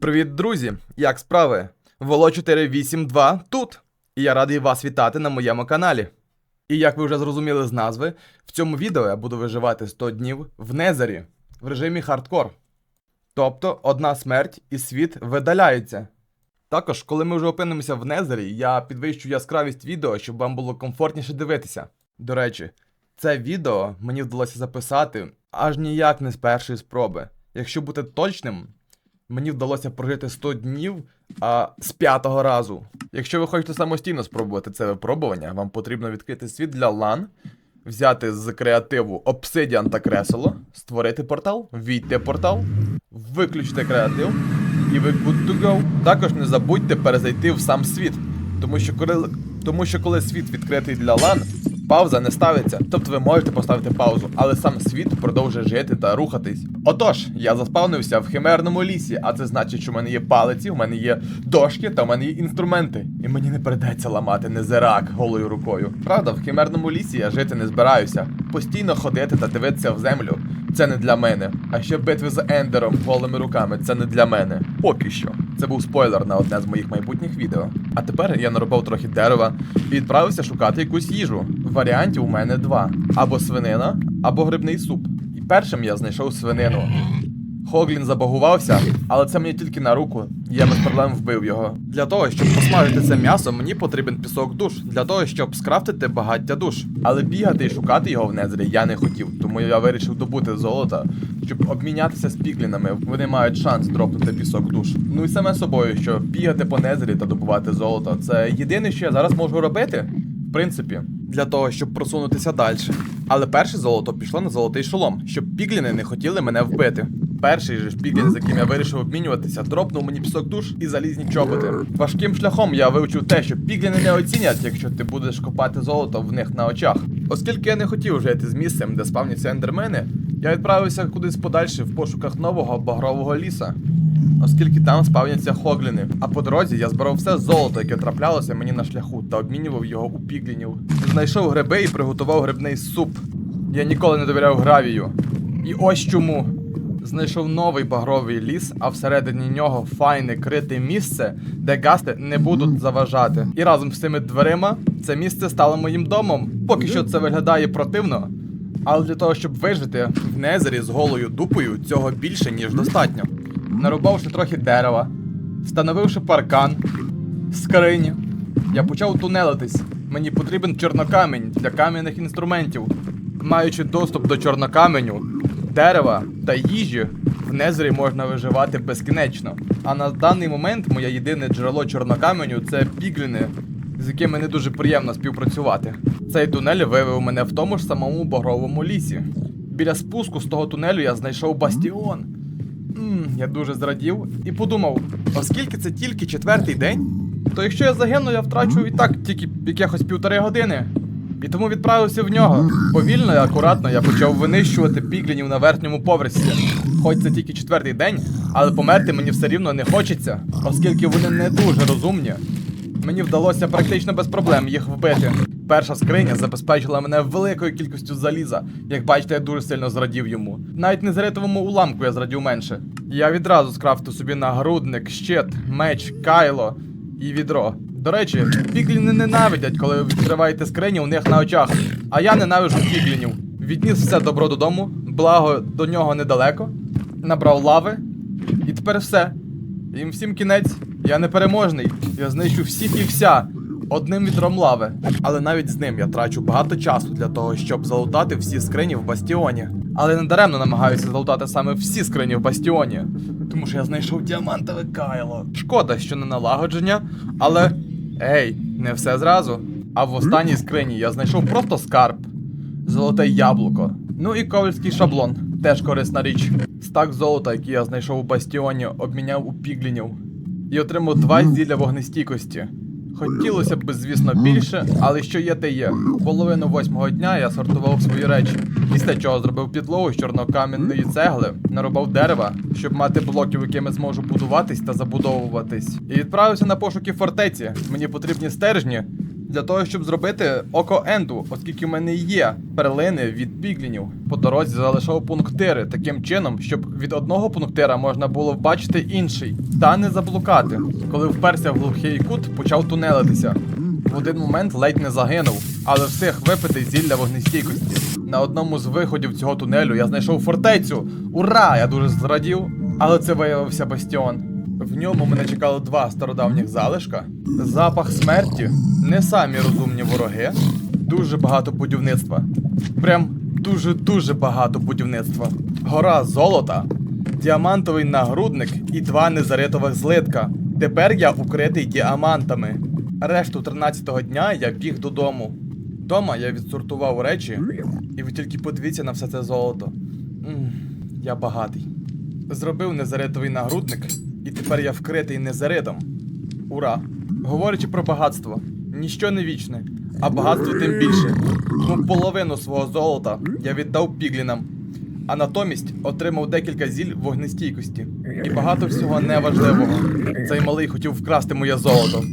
Привіт, друзі! Як справи? Воло 482 тут. І я радий вас вітати на моєму каналі. І як ви вже зрозуміли з назви, в цьому відео я буду виживати 100 днів в Незері в режимі хардкор. Тобто одна смерть і світ видаляється. Також, коли ми вже опинимося в Незері, я підвищу яскравість відео, щоб вам було комфортніше дивитися. До речі, це відео мені вдалося записати аж ніяк не з першої спроби. Якщо бути точним, мені вдалося прожити 100 днів а, з п'ятого разу. Якщо ви хочете самостійно спробувати це випробування, вам потрібно відкрити світ для LAN, взяти з креативу Obsidian та кресло, створити портал, війти портал, виключити креатив, і ви good to go. Також не забудьте перезайти в сам світ, тому що коли, тому що коли світ відкритий для LAN, пауза не ставиться. Тобто ви можете поставити паузу, але сам світ продовжує жити та рухатись. Отож, я заспавнився в химерному лісі, а це значить, що в мене є палиці, у мене є дошки та в мене є інструменти. І мені не придеться ламати незирак голою рукою. Правда, в химерному лісі я жити не збираюся. Постійно ходити та дивитися в землю. Це не для мене. А ще битви з Ендером голими руками це не для мене. Поки що. Це був спойлер на одне з моїх майбутніх відео. А тепер я нарубав трохи дерева і відправився шукати якусь їжу. Варіантів у мене два: або свинина, або грибний суп. І першим я знайшов свинину. Хоглін забагувався, але це мені тільки на руку. Я без проблем вбив його. Для того, щоб посмажити це м'ясо, мені потрібен пісок душ. Для того, щоб скрафтити багаття душ. Але бігати і шукати його в незрі я не хотів, тому я вирішив добути золото, щоб обмінятися з піглінами. Вони мають шанс дропнути пісок душ. Ну і саме собою, що бігати по незрі та добувати золото. Це єдине, що я зараз можу робити. В принципі, для того, щоб просунутися далі. Але перше золото пішло на золотий шолом, щоб пігліни не хотіли мене вбити. Перший же піглін, з яким я вирішив обмінюватися, дропнув мені пісок душ і залізні чоботи. Важким шляхом я вивчив те, що пігліни не оцінять, якщо ти будеш копати золото в них на очах. Оскільки я не хотів жити з місцем, де спавняться ендермени, я відправився кудись подальше в пошуках нового багрового ліса. Оскільки там спавняться хогліни. А по дорозі я збирав все золото, яке траплялося мені на шляху, та обмінював його у піглінів. Знайшов гриби і приготував грибний суп. Я ніколи не довіряв гравію. І ось чому. Знайшов новий багровий ліс, а всередині нього файне крите місце, де гасти не будуть заважати. І разом з цими дверима це місце стало моїм домом. Поки що це виглядає противно. Але для того, щоб вижити в незері з голою дупою, цього більше, ніж достатньо. Нарубавши трохи дерева, встановивши паркан, скрині, я почав тунелитись. Мені потрібен чорнокамінь для кам'яних інструментів. Маючи доступ до чорнокаменю, дерева та їжі, в незері можна виживати безкінечно. А на даний момент моє єдине джерело чорнокаменю це пігліни, з якими не дуже приємно співпрацювати. Цей тунель вивів мене в тому ж самому багровому лісі. Біля спуску з того тунелю я знайшов бастіон. Я дуже зрадів і подумав, оскільки це тільки четвертий день, то якщо я загину, я втрачу і так тільки якихось півтори години. І тому відправився в нього. Повільно і акуратно я почав винищувати піглінів на верхньому поверсі. Хоч це тільки четвертий день, але померти мені все рівно не хочеться, оскільки вони не дуже розумні. Мені вдалося практично без проблем їх вбити. Перша скриня забезпечила мене великою кількістю заліза. Як бачите, я дуже сильно зрадів йому. Навіть незаритовому уламку я зрадів менше. Я відразу скрафтив собі нагрудник, щит, меч, кайло і відро. До речі, пігліни ненавидять, коли ви відкриваєте скрині у них на очах. А я ненавиджу піглінів. Відніс все добро додому, благо до нього недалеко, набрав лави, і тепер все. Їм всім кінець, я непереможний. Я знищу всіх і вся одним вітром лави. Але навіть з ним я трачу багато часу для того, щоб залутати всі скрині в бастіоні. Але не даремно намагаюся залутати саме всі скрині в бастіоні. Тому що я знайшов діамантове кайло. Шкода, що не налагодження, але. Ей, не все зразу. А в останній скрині я знайшов просто скарб, золоте яблуко. Ну і ковальський шаблон, теж корисна річ. Стак золота, який я знайшов у бастіоні, обміняв у піглінів. І отримав два зілля вогнестійкості. Хотілося б, звісно, більше, але що є, те є. Половину восьмого дня я сортував свої речі, після чого зробив підлогу з чорнокам'яної цегли, нарубав дерева, щоб мати блоків, якими зможу будуватись та забудовуватись. І відправився на пошуки фортеці. Мені потрібні стержні, для того, щоб зробити око Енду, оскільки в мене є перлини від піглінів. По дорозі залишав пунктири таким чином, щоб від одного пунктира можна було бачити інший, та не заблукати. Коли вперся в глухий кут, почав тунелитися. В один момент ледь не загинув, але встиг випити зілля вогнестійкості. На одному з виходів цього тунелю я знайшов фортецю. Ура! Я дуже зрадів, але це виявився бастіон. В ньому мене чекало два стародавніх залишка, запах смерті, не самі розумні вороги, дуже багато будівництва. Прям дуже-дуже багато будівництва. Гора золота, діамантовий нагрудник і два незаритових злитка. Тепер я укритий діамантами. Решту 13-го дня я біг додому. Дома я відсортував речі, і ви тільки подивіться на все це золото. М, я багатий. Зробив незаритовий нагрудник, і тепер я вкритий незаритом. Ура! Говорячи про багатство, ніщо не вічне, а багатство тим більше. Тому половину свого золота я віддав піглінам, а натомість отримав декілька зіль вогнестійкості і багато всього неважливого. Цей малий хотів вкрасти моє золото.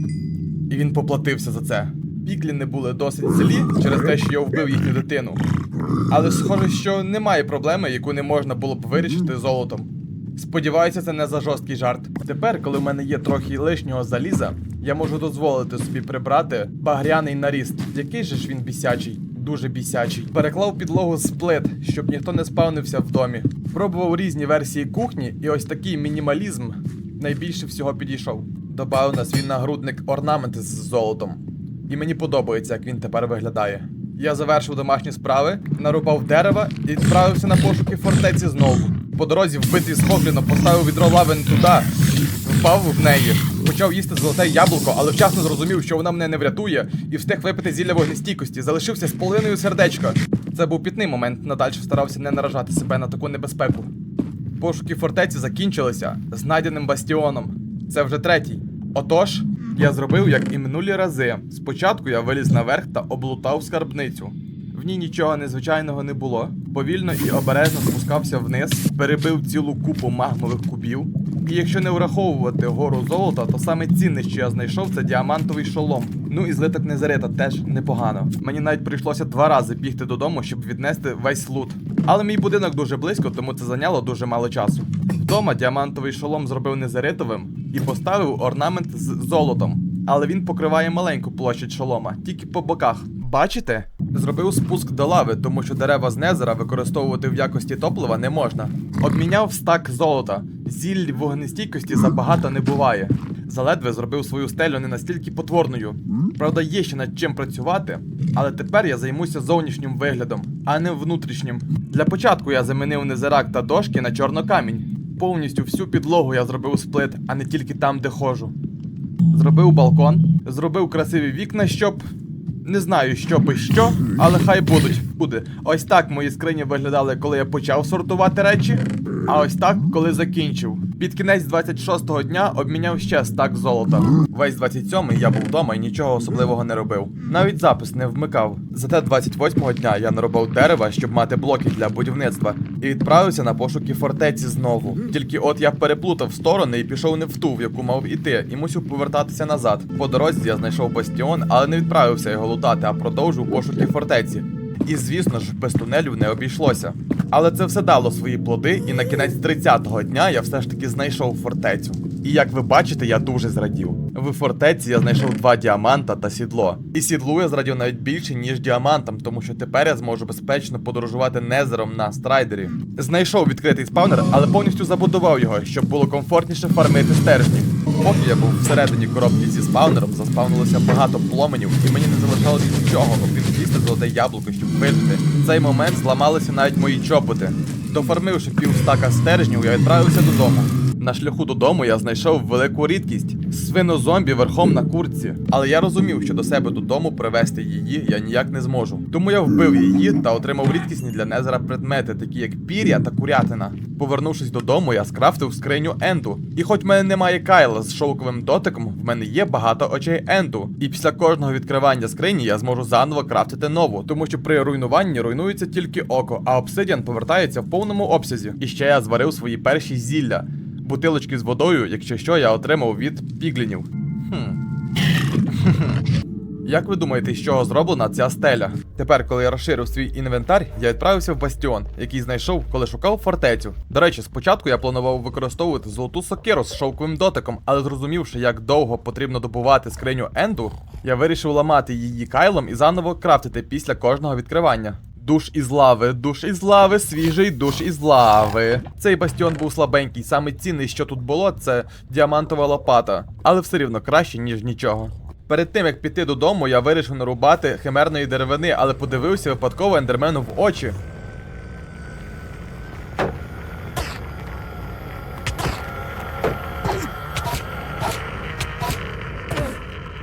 І він поплатився за це. Пігліни були досить злі через те, що я вбив їхню дитину. Але схоже, що немає проблеми, яку не можна було б вирішити золотом. Сподіваюся, це не за жорсткий жарт. Тепер, коли в мене є трохи лишнього заліза, я можу дозволити собі прибрати багряний наріст. Який же ж він бісячий, дуже бісячий. Переклав підлогу з плит, щоб ніхто не спавнився в домі. Пробував різні версії кухні, і ось такий мінімалізм найбільше всього підійшов. Добавив на свій нагрудник орнаменти з золотом. І мені подобається, як він тепер виглядає. Я завершив домашні справи, нарубав дерева і відправився на пошуки фортеці знову. По дорозі вбитий з Хогліном поставив відро лави не туди, впав в неї, почав їсти золоте яблуко, але вчасно зрозумів, що вона мене не врятує, і встиг випити зілля вогнестійкості, залишився з половиною сердечка. Це був пітний момент, надальше старався не наражати себе на таку небезпеку. Пошуки фортеці закінчилися знайденим бастіоном. Це вже третій. Отож, я зробив як і минулі рази. Спочатку я виліз наверх та облутав скарбницю. В ній нічого незвичайного не було. Повільно і обережно спускався вниз, перебив цілу купу магмових кубів. І якщо не враховувати гору золота, то саме цінне, що я знайшов, це діамантовий шолом. Ну і злиток Незарита теж непогано. Мені навіть прийшлося два рази бігти додому, щоб віднести весь лут. Але мій будинок дуже близько, тому це зайняло дуже мало часу. Вдома діамантовий шолом зробив незаритовим і поставив орнамент з золотом. Але він покриває маленьку площадь шолома, тільки по боках. Бачите? Зробив спуск до лави, тому що дерева з Незера використовувати в якості топлива не можна. Обміняв стак золота. Зіль вогнестійкості забагато не буває. Заледве зробив свою стелю не настільки потворною. Правда, є ще над чим працювати, але тепер я займуся зовнішнім виглядом, а не внутрішнім. Для початку я замінив незирак та дошки на чорнокамінь. Повністю всю підлогу я зробив з плит, а не тільки там, де ходжу. Зробив балкон, зробив красиві вікна, щоб. Не знаю, що би що, але хай будуть. Буде. Ось так мої скрині виглядали, коли я почав сортувати речі, а ось так, коли закінчив. Під кінець 26-го дня обміняв ще стак золота. Весь 27-й я був вдома і нічого особливого не робив. Навіть запис не вмикав. Зате 28-го дня я нарубав дерева, щоб мати блоки для будівництва, і відправився на пошуки фортеці знову. Тільки от я переплутав сторони і пішов не в ту, в яку мав іти, і мусив повертатися назад. По дорозі я знайшов бастіон, але не відправився його лутати, а продовжив пошуки фортеці. І звісно ж, без тунелів не обійшлося. Але це все дало свої плоди, і на кінець 30-го дня я все ж таки знайшов фортецю. І як ви бачите, я дуже зрадів. В фортеці я знайшов два діаманта та сідло. І сідлу я зрадів навіть більше, ніж діамантам, тому що тепер я зможу безпечно подорожувати незером на страйдері. Знайшов відкритий спавнер, але повністю забудував його, щоб було комфортніше фармити стержні. Поки я був всередині коробки зі спавнером, заспавнилося багато пломенів, і мені не залишалося нічого, окрім з'їсти золоте яблуко, щоб вижити. В цей момент зламалися навіть мої чоботи. Дофармивши півстака стержнів, я відправився додому. На шляху додому я знайшов велику рідкість свинозомбі верхом на курці. Але я розумів, що до себе додому привезти її я ніяк не зможу. Тому я вбив її та отримав рідкісні для незера предмети, такі як пір'я та курятина. Повернувшись додому, я скрафтив скриню Енду. І хоч в мене немає кайла з шовковим дотиком, в мене є багато очей Енду. І після кожного відкривання скрині я зможу заново крафтити нову, тому що при руйнуванні руйнується тільки око, а обсидіан повертається в повному обсязі. І ще я зварив свої перші зілля. Бутилочки з водою, якщо що, я отримав від піглінів. Хм. Як ви думаєте, з чого зроблена ця стеля? Тепер, коли я розширив свій інвентар, я відправився в бастіон, який знайшов, коли шукав фортецю. До речі, спочатку я планував використовувати золоту сокиру з шовковим дотиком, але зрозумівши, як довго потрібно добувати скриню Енду, я вирішив ламати її кайлом і заново крафтити після кожного відкривання. Душ із лави, душ із лави, свіжий душ із лави. Цей бастіон був слабенький, саме цінний, що тут було, це діамантова лопата, але все рівно краще, ніж нічого. Перед тим як піти додому, я вирішив нарубати химерної деревини, але подивився випадково ендермену в очі.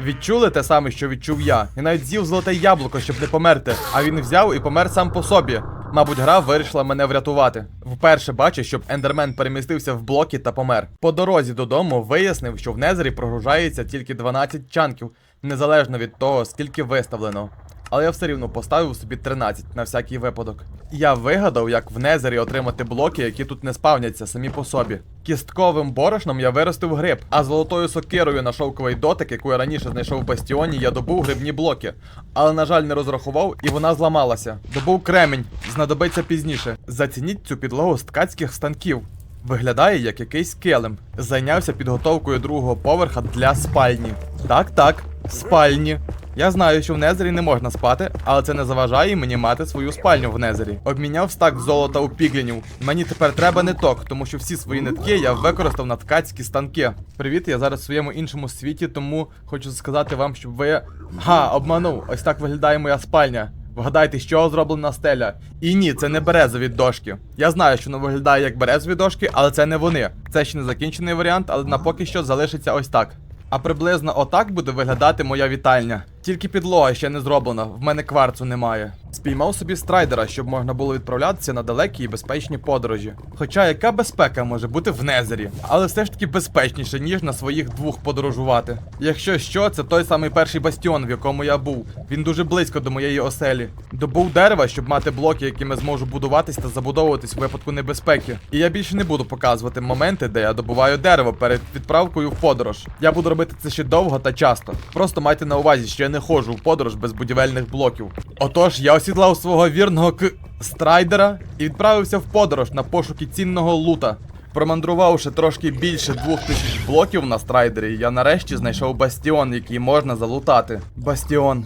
Відчули те саме, що відчув я. і навіть з'їв золоте яблуко, щоб не померти. А він взяв і помер сам по собі. Мабуть, гра вирішила мене врятувати. Вперше бачу, щоб ендермен перемістився в блоки та помер. По дорозі додому вияснив, що в Незері прогружається тільки 12 чанків, незалежно від того, скільки виставлено. Але я все рівно поставив собі 13 на всякий випадок. Я вигадав, як в Незері отримати блоки, які тут не спавняться самі по собі. Кістковим борошном я виростив гриб, а золотою сокирою на шовковий дотик, яку я раніше знайшов в бастіоні, я добув грибні блоки. Але, на жаль, не розрахував, і вона зламалася. Добув кремінь, знадобиться пізніше. Зацініть цю підлогу з ткацьких станків. Виглядає як якийсь килим. Зайнявся підготовкою другого поверха для спальні. Так, так, спальні. Я знаю, що в Незері не можна спати, але це не заважає мені мати свою спальню в Незері. Обміняв стак золота у піглінів. Мені тепер треба ниток, тому що всі свої нитки я використав на ткацькі станки. Привіт, я зараз в своєму іншому світі, тому хочу сказати вам, щоб ви. Га, обманув. Ось так виглядає моя спальня. Вгадайте, з чого зроблена стеля. І ні, це не березові дошки. Я знаю, що воно виглядає як березові дошки, але це не вони. Це ще не закінчений варіант, але на поки що залишиться ось так. А приблизно отак буде виглядати моя вітальня. Тільки підлога ще не зроблена, в мене кварцу немає. Спіймав собі страйдера, щоб можна було відправлятися на далекі і безпечні подорожі. Хоча яка безпека може бути в Незері, але все ж таки безпечніше, ніж на своїх двох подорожувати. Якщо що, це той самий перший бастіон, в якому я був. Він дуже близько до моєї оселі. Добув дерева, щоб мати блоки, якими зможу будуватись та забудовуватись у випадку небезпеки. І я більше не буду показувати моменти, де я добуваю дерево перед відправкою в подорож. Я буду робити це ще довго та часто. Просто майте на увазі, що я не ходжу в подорож без будівельних блоків. Отож, я осідлав свого вірного к страйдера і відправився в подорож на пошуки цінного лута. Промандрувавши трошки більше двох тисяч блоків на страйдері, я нарешті знайшов бастіон, який можна залутати. Бастіон.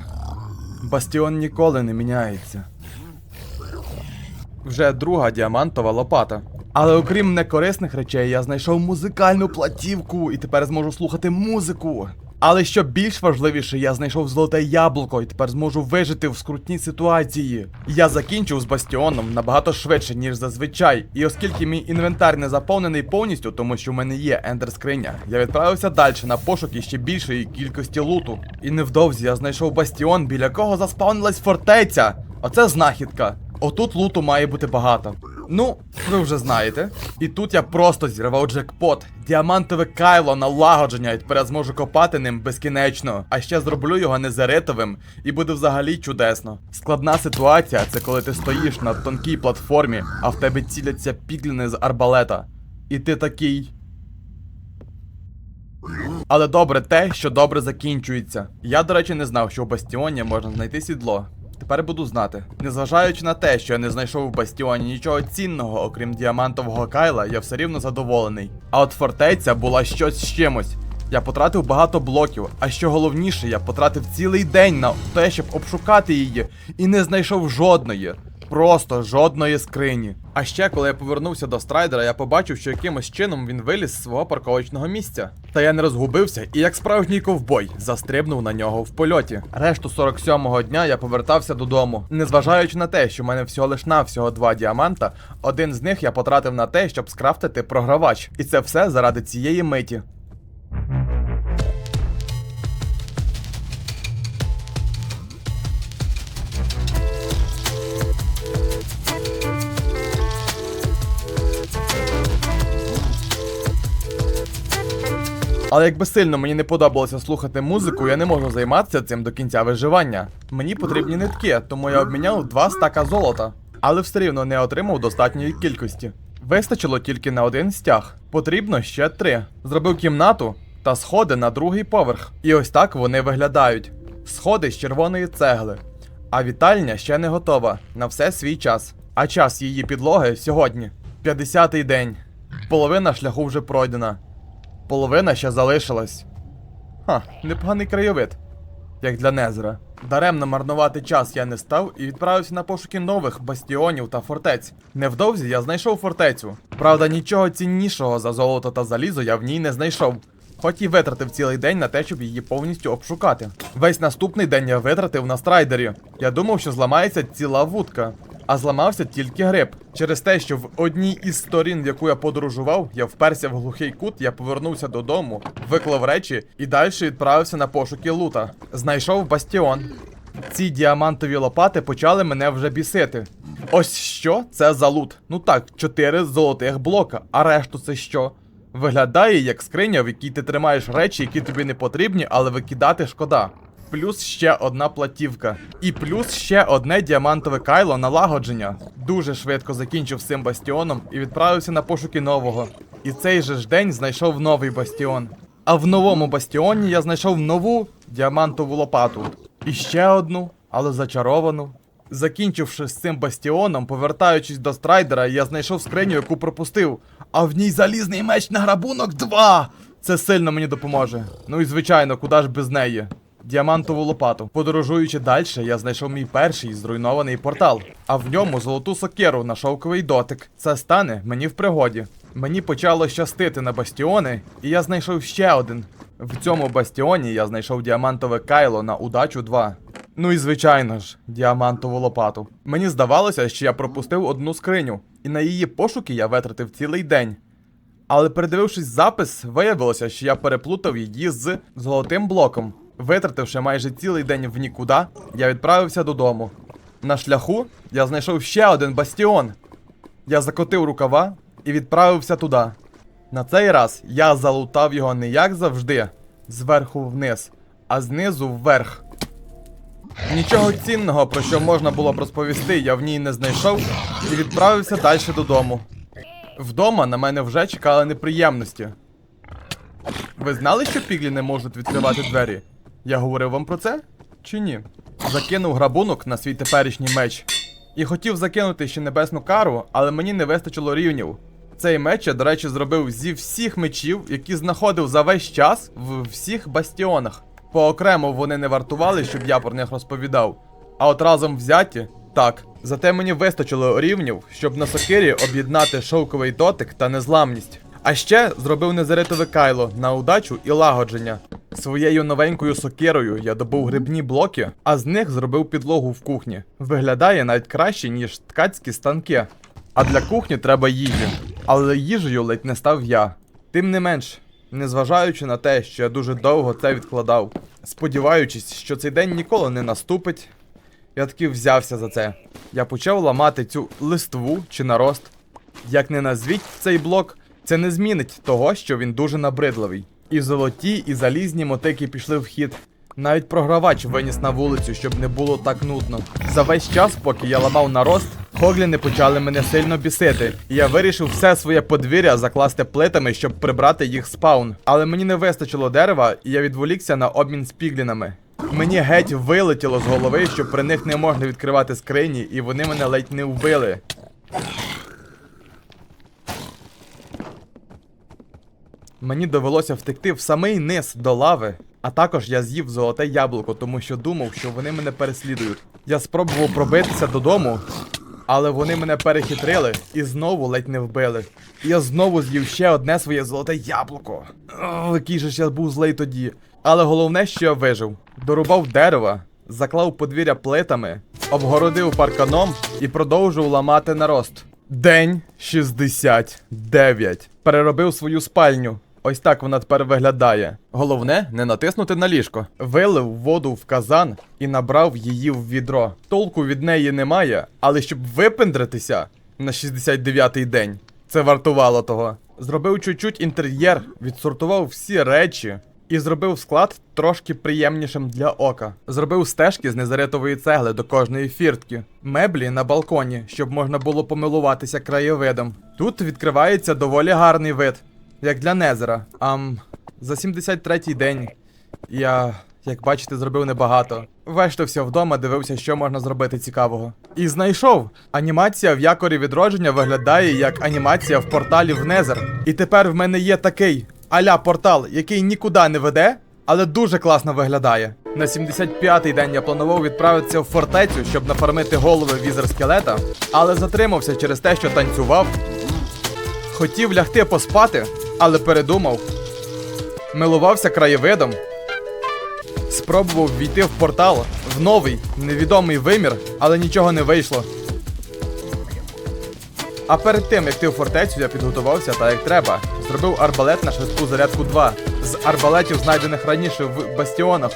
Бастіон ніколи не міняється. Вже друга діамантова лопата. Але окрім некорисних речей, я знайшов музикальну платівку і тепер зможу слухати музику. Але що більш важливіше, я знайшов золоте яблуко і тепер зможу вижити в скрутній ситуації. Я закінчив з бастіоном набагато швидше, ніж зазвичай. І оскільки мій інвентар не заповнений повністю, тому що в мене є ендер скриня, я відправився далі на пошуки ще більшої кількості луту. І невдовзі я знайшов бастіон, біля кого заспавнилась фортеця. Оце знахідка. Отут луту має бути багато. Ну, ви вже знаєте. І тут я просто зірвав джекпот. Діамантове кайло налагодження, і тепер я зможу копати ним безкінечно. А ще зроблю його незаритовим, і буде взагалі чудесно. Складна ситуація це коли ти стоїш на тонкій платформі, а в тебе ціляться пігліни з арбалета. І ти такий. Але добре те, що добре закінчується. Я, до речі, не знав, що в бастіоні можна знайти сідло. Тепер буду знати. Незважаючи на те, що я не знайшов в бастіоні нічого цінного, окрім діамантового кайла, я все рівно задоволений. А от фортеця була щось з чимось. Я потратив багато блоків, а що головніше, я потратив цілий день на те, щоб обшукати її, і не знайшов жодної. Просто жодної скрині. А ще, коли я повернувся до страйдера, я побачив, що якимось чином він виліз з свого парковочного місця. Та я не розгубився і, як справжній ковбой, застрибнув на нього в польоті. Решту 47-го дня я повертався додому. Незважаючи на те, що в мене всього лиш навсього два діаманта, один з них я потратив на те, щоб скрафтити програвач. І це все заради цієї миті. Але якби сильно мені не подобалося слухати музику, я не можу займатися цим до кінця виживання. Мені потрібні нитки, тому я обміняв два стака золота, але все рівно не отримав достатньої кількості. Вистачило тільки на один стяг. Потрібно ще три. Зробив кімнату та сходи на другий поверх. І ось так вони виглядають. Сходи з червоної цегли. А вітальня ще не готова на все свій час. А час її підлоги сьогодні. 50-й день. Половина шляху вже пройдена. Половина ще залишилась. Ха, непоганий краєвид. Як для Незера. Даремно марнувати час я не став і відправився на пошуки нових бастіонів та фортець. Невдовзі я знайшов фортецю. Правда, нічого ціннішого за золото та залізо я в ній не знайшов. Хоч і витратив цілий день на те, щоб її повністю обшукати. Весь наступний день я витратив на страйдері. Я думав, що зламається ціла вудка. А зламався тільки гриб. Через те, що в одній із сторін, в яку я подорожував, я вперся в глухий кут, я повернувся додому, виклав речі і далі відправився на пошуки лута. Знайшов бастіон. Ці діамантові лопати почали мене вже бісити. Ось що це за лут? Ну так, чотири золотих блока, а решту це що? Виглядає як скриня, в якій ти тримаєш речі, які тобі не потрібні, але викидати шкода. Плюс ще одна платівка. І плюс ще одне діамантове кайло налагодження. Дуже швидко закінчив цим бастіоном і відправився на пошуки нового. І цей же ж день знайшов новий бастіон. А в новому бастіоні я знайшов нову діамантову лопату. І ще одну, але зачаровану. Закінчивши з цим бастіоном, повертаючись до страйдера, я знайшов скриню, яку пропустив. А в ній залізний меч на грабунок 2! Це сильно мені допоможе. Ну і звичайно, куди ж без неї? Діамантову лопату. Подорожуючи далі, я знайшов мій перший зруйнований портал, а в ньому золоту сокиру на шовковий дотик. Це стане мені в пригоді. Мені почало щастити на бастіони, і я знайшов ще один. В цьому бастіоні я знайшов діамантове кайло на удачу 2. Ну і звичайно ж, діамантову лопату. Мені здавалося, що я пропустив одну скриню, і на її пошуки я витратив цілий день. Але передивившись запис, виявилося, що я переплутав її з золотим блоком. Витративши майже цілий день в нікуди, я відправився додому. На шляху я знайшов ще один бастіон. Я закотив рукава і відправився туди. На цей раз я залутав його не як завжди, зверху вниз, а знизу вверх. Нічого цінного, про що можна було б розповісти, я в ній не знайшов і відправився далі додому. Вдома на мене вже чекали неприємності. Ви знали, що піглі не можуть відкривати двері? Я говорив вам про це? Чи ні? Закинув грабунок на свій теперішній меч. І хотів закинути ще небесну кару, але мені не вистачило рівнів. Цей меч я, до речі, зробив зі всіх мечів, які знаходив за весь час в всіх бастіонах. Поокремо вони не вартували, щоб я про них розповідав. А от разом взяті, так. Зате мені вистачило рівнів, щоб на сокирі об'єднати шовковий дотик та незламність. А ще зробив незаритове кайло на удачу і лагодження. Своєю новенькою сокирою я добув грибні блоки, а з них зробив підлогу в кухні. Виглядає навіть краще, ніж ткацькі станки. А для кухні треба їжі. Але їжею ледь не став я. Тим не менш, незважаючи на те, що я дуже довго це відкладав, сподіваючись, що цей день ніколи не наступить, я таки взявся за це. Я почав ламати цю листву чи нарост. Як не назвіть цей блок, це не змінить того, що він дуже набридливий. І золоті, і залізні мотики пішли в хід. Навіть програвач виніс на вулицю, щоб не було так нудно. За весь час, поки я ламав нарост, хогліни почали мене сильно бісити. І я вирішив все своє подвір'я закласти плитами, щоб прибрати їх спаун. Але мені не вистачило дерева, і я відволікся на обмін з піглінами. Мені геть вилетіло з голови, що при них не можна відкривати скрині, і вони мене ледь не вбили. Мені довелося втекти в самий низ до лави, а також я з'їв золоте яблуко, тому що думав, що вони мене переслідують. Я спробував пробитися додому, але вони мене перехитрили і знову ледь не вбили. Я знову з'їв ще одне своє золоте яблуко. О, який же ж я був злий тоді. Але головне, що я вижив: дорубав дерева, заклав подвір'я плитами, обгородив парканом і продовжив ламати нарост. День 69. Переробив свою спальню. Ось так вона тепер виглядає. Головне не натиснути на ліжко. Вилив воду в казан і набрав її в відро. Толку від неї немає, але щоб випендритися на 69-й день, це вартувало того. Зробив чуть-чуть інтер'єр, відсортував всі речі. І зробив склад трошки приємнішим для ока. Зробив стежки з незаритової цегли до кожної фіртки, меблі на балконі, щоб можна було помилуватися краєвидом. Тут відкривається доволі гарний вид, як для Незера. Ам, за 73-й день я. Як бачите, зробив небагато. Вештався вдома, дивився, що можна зробити цікавого. І знайшов! Анімація в якорі відродження виглядає як анімація в порталі в Незер. І тепер в мене є такий аля портал, який нікуди не веде, але дуже класно виглядає. На 75-й день я планував відправитися в фортецю, щоб нафармити голови візер скелета, але затримався через те, що танцював. Хотів лягти поспати, але передумав. Милувався краєвидом. Спробував війти в портал в новий, невідомий вимір, але нічого не вийшло. А перед тим, як ти в фортецю, я підготувався так як треба. Зробив арбалет на швидку зарядку 2. З арбалетів, знайдених раніше в бастіонах,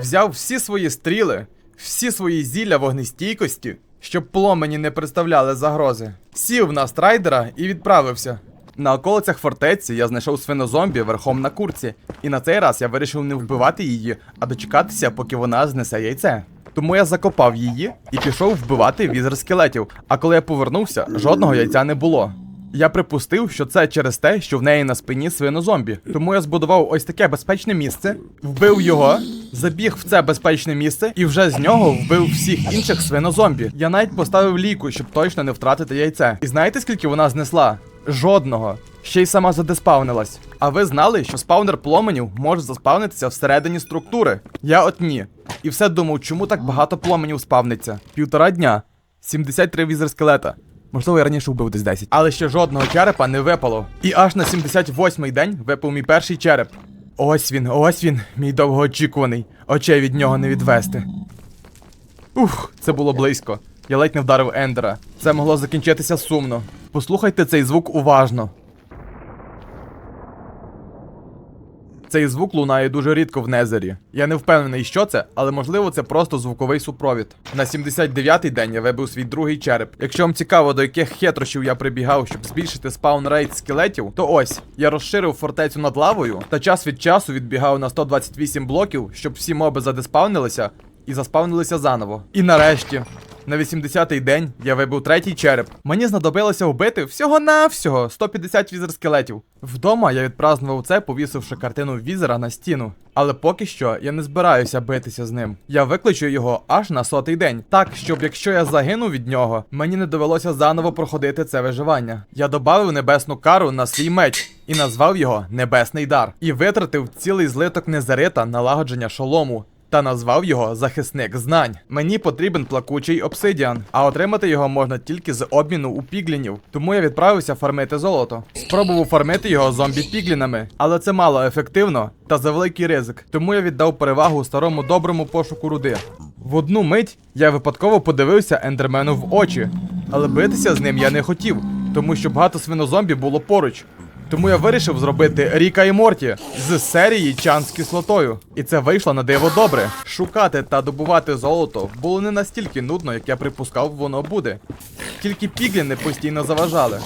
взяв всі свої стріли, всі свої зілля вогнестійкості, щоб пломені не представляли загрози. Сів на страйдера і відправився. На околицях фортеці я знайшов свинозомбі верхом на курці, і на цей раз я вирішив не вбивати її, а дочекатися, поки вона знесе яйце. Тому я закопав її і пішов вбивати візер скелетів. А коли я повернувся, жодного яйця не було. Я припустив, що це через те, що в неї на спині свинозомбі. Тому я збудував ось таке безпечне місце, вбив його, забіг в це безпечне місце і вже з нього вбив всіх інших свинозомбі. Я навіть поставив ліку, щоб точно не втратити яйце. І знаєте, скільки вона знесла? Жодного. Ще й сама задеспавнилась. А ви знали, що спаунер пломенів може заспавнитися всередині структури? Я от ні. І все думав, чому так багато пломенів спавниться? Півтора дня. 73 візер скелета. Можливо, я раніше вбив десь 10. Але ще жодного черепа не випало. І аж на 78-й день випав мій перший череп. Ось він, ось він, мій довгоочікуваний. Очей від нього не відвести. Ух, це було близько. Я ледь не вдарив Ендера. Це могло закінчитися сумно. Послухайте цей звук уважно. Цей звук лунає дуже рідко в Незері. Я не впевнений, що це, але можливо це просто звуковий супровід. На 79-й день я вибив свій другий череп. Якщо вам цікаво, до яких хитрощів я прибігав, щоб збільшити спаун рейт скелетів, то ось я розширив фортецю над лавою та час від часу відбігав на 128 блоків, щоб всі моби задеспавнилися і заспавнилися заново. І нарешті. На 80-й день я вибив третій череп. Мені знадобилося вбити всього-навсього 150 візер скелетів. Вдома я відпразнував це, повісивши картину візера на стіну. Але поки що я не збираюся битися з ним. Я викличу його аж на сотий день. Так, щоб якщо я загину від нього, мені не довелося заново проходити це виживання. Я додав небесну кару на свій меч і назвав його Небесний дар. І витратив цілий злиток незарита налагодження шолому та назвав його захисник знань. Мені потрібен плакучий обсидіан, а отримати його можна тільки з обміну у піглінів. Тому я відправився фармити золото. Спробував фармити його зомбі-піглінами, але це мало ефективно та за великий ризик. Тому я віддав перевагу старому доброму пошуку руди. В одну мить я випадково подивився ендермену в очі, але битися з ним я не хотів, тому що багато свинозомбі було поруч. Тому я вирішив зробити Ріка і Морті з серії Чан з кислотою. І це вийшло на диво добре. Шукати та добувати золото було не настільки нудно, як я припускав, воно буде. Тільки пігліни постійно заважали.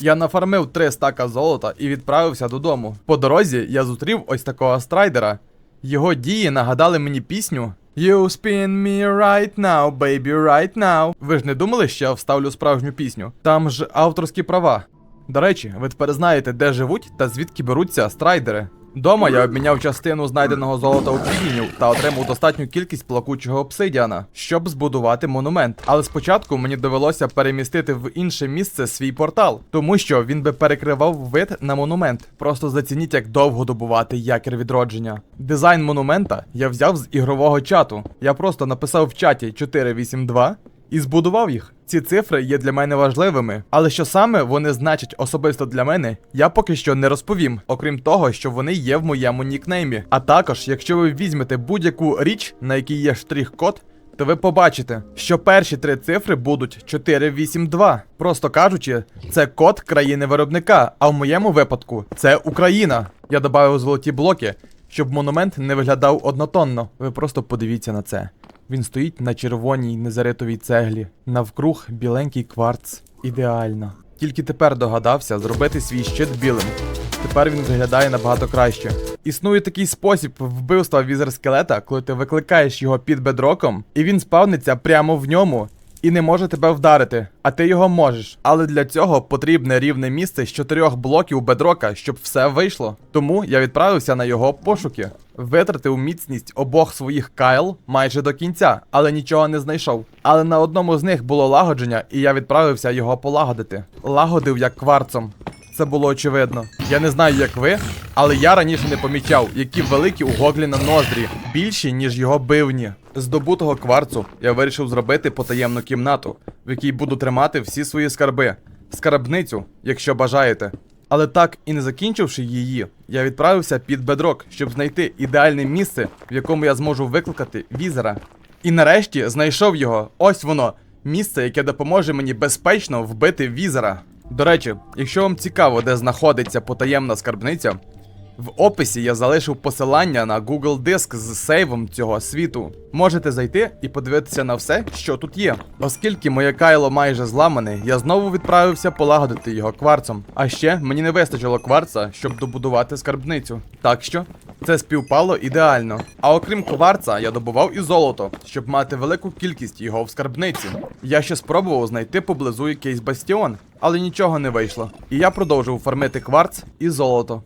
Я нафармив три стака золота і відправився додому. По дорозі я зустрів ось такого страйдера. Його дії нагадали мені пісню You spin me right now, baby, right now. Ви ж не думали, що я вставлю справжню пісню? Там ж авторські права. До речі, ви тепер знаєте, де живуть та звідки беруться страйдери. Дома я обміняв частину знайденого золота у пігінів та отримав достатню кількість плакучого обсидіана, щоб збудувати монумент. Але спочатку мені довелося перемістити в інше місце свій портал, тому що він би перекривав вид на монумент. Просто зацініть, як довго добувати якір відродження. Дизайн монумента я взяв з ігрового чату. Я просто написав в чаті 482 і збудував їх. Ці цифри є для мене важливими, але що саме вони значать особисто для мене, я поки що не розповім, окрім того, що вони є в моєму нікнеймі. А також, якщо ви візьмете будь-яку річ, на якій є штрих-код, то ви побачите, що перші три цифри будуть 482. Просто кажучи, це код країни виробника, а в моєму випадку це Україна. Я додав золоті блоки, щоб монумент не виглядав однотонно. Ви просто подивіться на це. Він стоїть на червоній незаритовій цеглі, навкруг біленький кварц. Ідеально. Тільки тепер догадався зробити свій щит білим. Тепер він виглядає набагато краще. Існує такий спосіб вбивства візер скелета, коли ти викликаєш його під бедроком, і він спавниться прямо в ньому. І не може тебе вдарити, а ти його можеш. Але для цього потрібне рівне місце з чотирьох блоків бедрока, щоб все вийшло. Тому я відправився на його пошуки. Витратив міцність обох своїх кайл майже до кінця, але нічого не знайшов. Але на одному з них було лагодження, і я відправився його полагодити. Лагодив як кварцом. Це було очевидно. Я не знаю, як ви, але я раніше не помічав, які великі у Гогліна ноздрі, більші, ніж його бивні. З добутого кварцу я вирішив зробити потаємну кімнату, в якій буду тримати всі свої скарби. Скарбницю, якщо бажаєте. Але так і не закінчивши її, я відправився під бедрок, щоб знайти ідеальне місце, в якому я зможу викликати візера. І нарешті знайшов його. Ось воно, місце, яке допоможе мені безпечно вбити візера. До речі, якщо вам цікаво, де знаходиться потаємна скарбниця, в описі я залишив посилання на Google Диск з сейвом цього світу. Можете зайти і подивитися на все, що тут є. Оскільки моє кайло майже зламане, я знову відправився полагодити його кварцом. А ще мені не вистачило кварца, щоб добудувати скарбницю. Так що це співпало ідеально. А окрім кварца, я добував і золото, щоб мати велику кількість його в скарбниці. Я ще спробував знайти поблизу якийсь бастіон, але нічого не вийшло. І я продовжив фармити кварц і золото.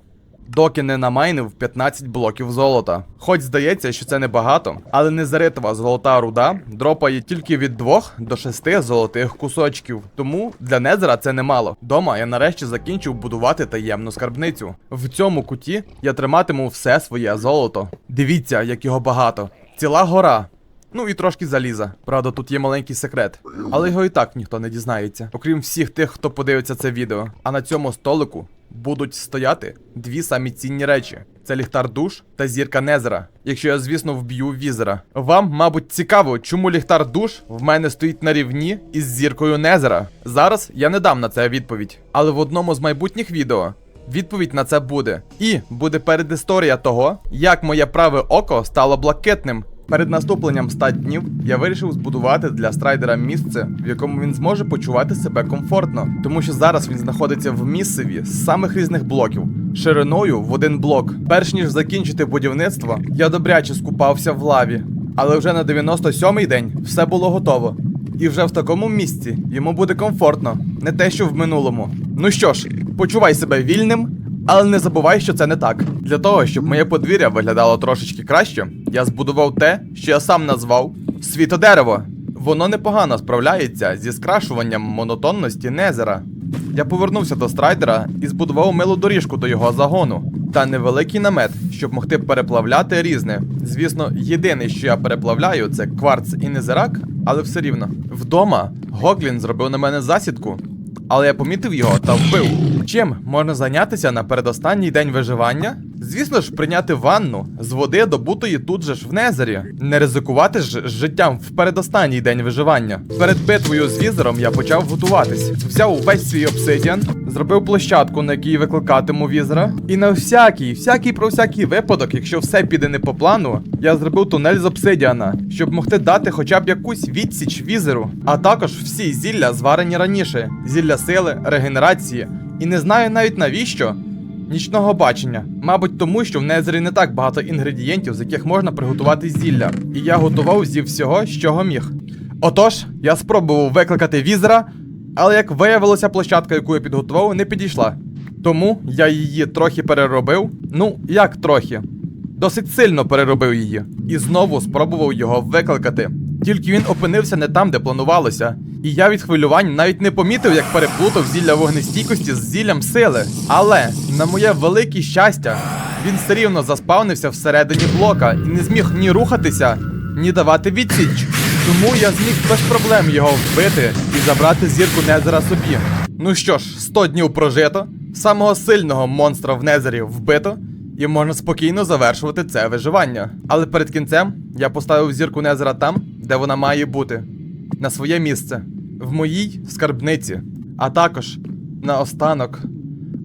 Доки не намайнив 15 блоків золота. Хоч здається, що це небагато, але незаритова золота руда дропає тільки від 2 до 6 золотих кусочків. Тому для Незера це немало. Дома я нарешті закінчив будувати таємну скарбницю. В цьому куті я триматиму все своє золото. Дивіться, як його багато. Ціла гора. Ну і трошки заліза. Правда, тут є маленький секрет. Але його і так ніхто не дізнається. Окрім всіх тих, хто подивиться це відео. А на цьому столику будуть стояти дві самі цінні речі: це ліхтар душ та зірка Незера. Якщо я, звісно, вб'ю візера. Вам, мабуть, цікаво, чому ліхтар душ в мене стоїть на рівні із зіркою Незера. Зараз я не дам на це відповідь. Але в одному з майбутніх відео Відповідь на це буде. І буде передісторія того, як моє праве око стало блакитним. Перед наступленням 100 днів я вирішив збудувати для страйдера місце, в якому він зможе почувати себе комфортно, тому що зараз він знаходиться в місцеві з самих різних блоків, шириною в один блок. Перш ніж закінчити будівництво, я добряче скупався в лаві. Але вже на 97-й день все було готово. І вже в такому місці йому буде комфортно, не те, що в минулому. Ну що ж, почувай себе вільним, але не забувай, що це не так. Для того, щоб моє подвір'я виглядало трошечки краще, я збудував те, що я сам назвав світодерево. Воно непогано справляється зі скрашуванням монотонності Незера. Я повернувся до страйдера і збудував милу доріжку до його загону та невеликий намет, щоб могти переплавляти різне. Звісно, єдине, що я переплавляю, це кварц і незерак, але все рівно. Вдома Гоглін зробив на мене засідку, але я помітив його та вбив. Чим можна зайнятися на передостанній день виживання? Звісно ж, прийняти ванну з води, добутої тут же ж в Незері. Не ризикувати ж з життям в передостанній день виживання. Перед битвою з візером я почав готуватись. Взяв увесь свій обсидіан, зробив площадку, на якій викликатиму візера. І на всякий, всякий про всякий випадок, якщо все піде не по плану, я зробив тунель з обсидіана, щоб могти дати хоча б якусь відсіч візеру. А також всі зілля зварені раніше: зілля сили, регенерації. І не знаю навіть навіщо. Нічного бачення. Мабуть, тому що в Незері не так багато інгредієнтів, з яких можна приготувати зілля. І я готував зі всього, з чого міг. Отож, я спробував викликати візера, але як виявилося, площадка, яку я підготував, не підійшла. Тому я її трохи переробив. Ну, як трохи. Досить сильно переробив її. І знову спробував його викликати. Тільки він опинився не там, де планувалося. І я від хвилювань навіть не помітив, як переплутав зілля вогнестійкості з зіллям сили. Але, на моє велике щастя, він все рівно заспавнився всередині блока і не зміг ні рухатися, ні давати відсіч. Тому я зміг без проблем його вбити і забрати зірку Незера собі. Ну що ж, 100 днів прожито, самого сильного монстра в Незері вбито, і можна спокійно завершувати це виживання. Але перед кінцем я поставив зірку Незера там, де вона має бути, на своє місце, в моїй скарбниці, а також наостанок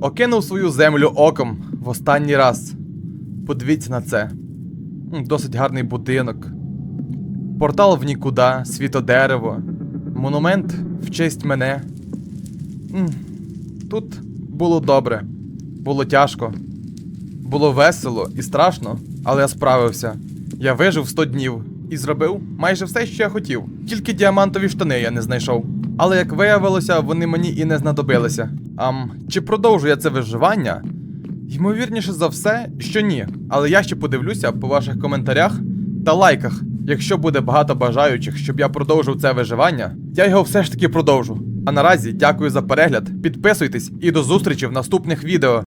окинув свою землю оком в останній раз. Подивіться на це. Досить гарний будинок. Портал в нікуди, світодерево, монумент в честь мене. Тут було добре, було тяжко, було весело і страшно, але я справився. Я вижив 100 днів, і зробив майже все, що я хотів. Тільки діамантові штани я не знайшов. Але як виявилося, вони мені і не знадобилися. Ам, чи продовжу я це виживання? Ймовірніше за все, що ні. Але я ще подивлюся по ваших коментарях та лайках. Якщо буде багато бажаючих, щоб я продовжив це виживання, я його все ж таки продовжу. А наразі дякую за перегляд, підписуйтесь і до зустрічі в наступних відео.